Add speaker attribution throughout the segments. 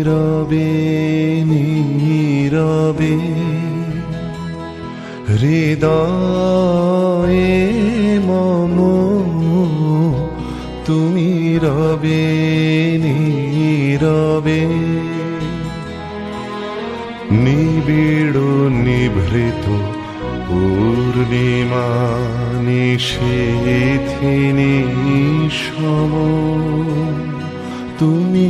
Speaker 1: নীরবে নীরবে হৃদয়ে মম তুমি রবে নীরবে। নিবিড় নিভৃত পূর্ণিমা নিষেধিনী সম তুমি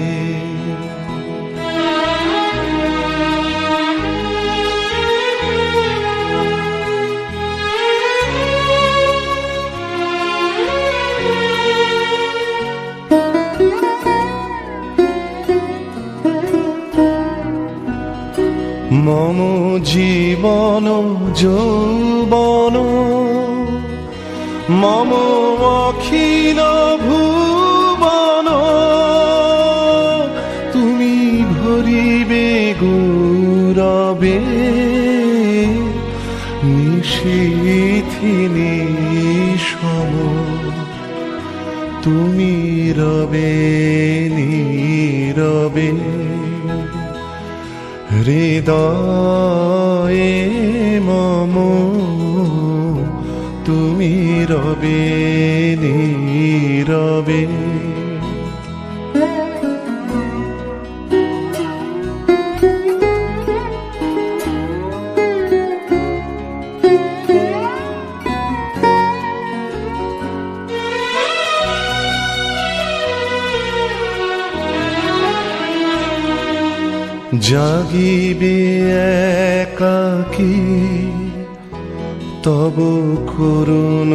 Speaker 1: মম জীবন যৌবন। মম অখিল ভুবন। তুমি ভরিবে গৌরবে। নিশীথিনী সম তুমি রবে নীরবে। হৃদয়ে মম তুমি রবে নীরবে। জাগিবে একাকী তব করুণ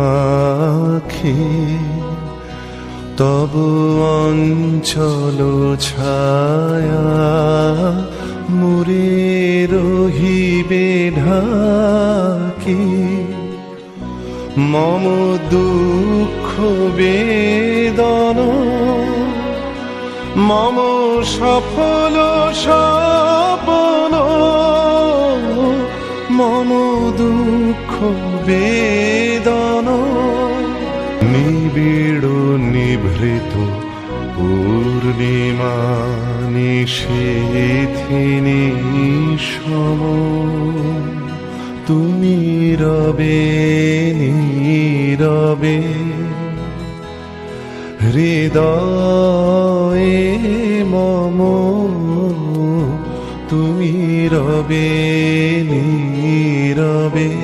Speaker 1: আখি তব অঞ্চল ছায়া মুরে রহিবে ঢাকি। মম দুঃখ বেদন মম সফল সপন মম দুঃখ বেদন। নিবিড় নিভৃত পূর্ণিমা নিষেধিনী সম। তুমি রবে নীরবে হৃদয়ে মম তুমি রবে নীরবে।